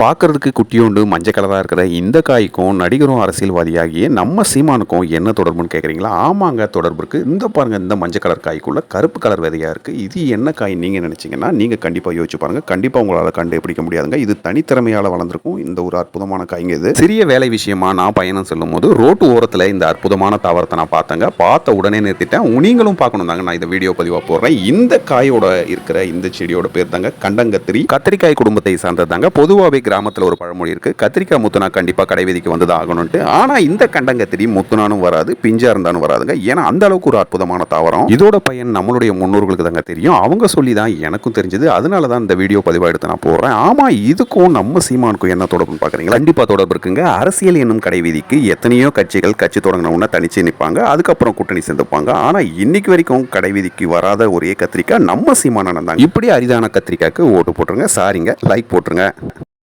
பார்க்கறதுக்கு குட்டியோண்டு மஞ்சள் கலராக இருக்கிற இந்த காய்க்கும் நடிகரும் அரசியல்வாதியாகிய நம்ம சீமானுக்கும் என்ன தொடர்புன்னு கேட்குறீங்களா ஆமாங்க தொடர்பு இருக்குது இந்த பாருங்கள் இந்த மஞ்சள் கலர் காய்க்குள்ள கருப்பு கலர் விதையாக இருக்குது இது என்ன காய் நீங்கள் நினச்சிங்கன்னா நீங்கள் கண்டிப்பாக யோசிச்சு பாருங்கள் கண்டிப்பாக உங்களால் கண்டுபிடிக்க முடியாதுங்க. இது தனித்திறமையால் வளர்ந்துருக்கும். இந்த ஒரு அற்புதமான காய்ங்க இது. சிறிய வேலை விஷயமா நான் பயணம் செல்லும் போது ரோட்டு ஓரத்தில் இந்த அற்புதமான தாவரத்தை நான் பார்த்தேங்க. பார்த்த உடனே நிறுத்திட்டேன். நீங்களும் பார்க்கணும் தாங்க. நான் இந்த வீடியோ பதிவாக போடுறேன். இந்த காயோட இருக்கிற இந்த செடியோட பேர் தாங்க கண்டங்கத்திரி. கத்திரிக்காய் குடும்பத்தை சார்ந்தது தாங்க. பொதுவாகவே கிராமத்தில் ஒரு பழமொழி இருக்குது கத்திரிக்காய் முத்துனா கண்டிப்பாக கடைவீதிக்கு வந்து தான் ஆகணும்ட்டு ஆனால் இந்த கண்டங்கத்திரி முத்துனானும் வராது பிஞ்சா இருந்தாலும் வராதுங்க. ஏன்னா அந்த அளவுக்கு ஒரு அற்புதமான தாவரம். இதோட பையன் நம்மளுடைய முன்னோர்களுக்கு தாங்க தெரியும். அவங்க சொல்லி தான் எனக்கும் தெரிஞ்சது. அதனால தான் இந்த வீடியோ பதிவாக எடுத்து நான் போடுறேன். ஆமாம் இதுக்கும் நம்ம சீமானுக்கும் என்ன தொடர்புன்னு பார்க்குறீங்களா கண்டிப்பாக தொடர்பு இருக்குங்க. அரசியல் என்னும் கடைவீதிக்கு எத்தனையோ கட்சிகள் கட்சி தொடங்கினவுடனே தனிச்சு நிற்பாங்க அதுக்கப்புறம் கூட்டணி சேர்ந்துப்பாங்க. ஆனால் இன்னைக்கு வரைக்கும் கடைவீதிக்கு வராத ஒரே கத்திரிக்காய் நம்ம சீமானன் தான் இப்படி அரிதான கத்திரிக்காய்க்கு ஓட்டு போட்டுருங்க. சாரிங்க. லைக் போட்டுருங்க.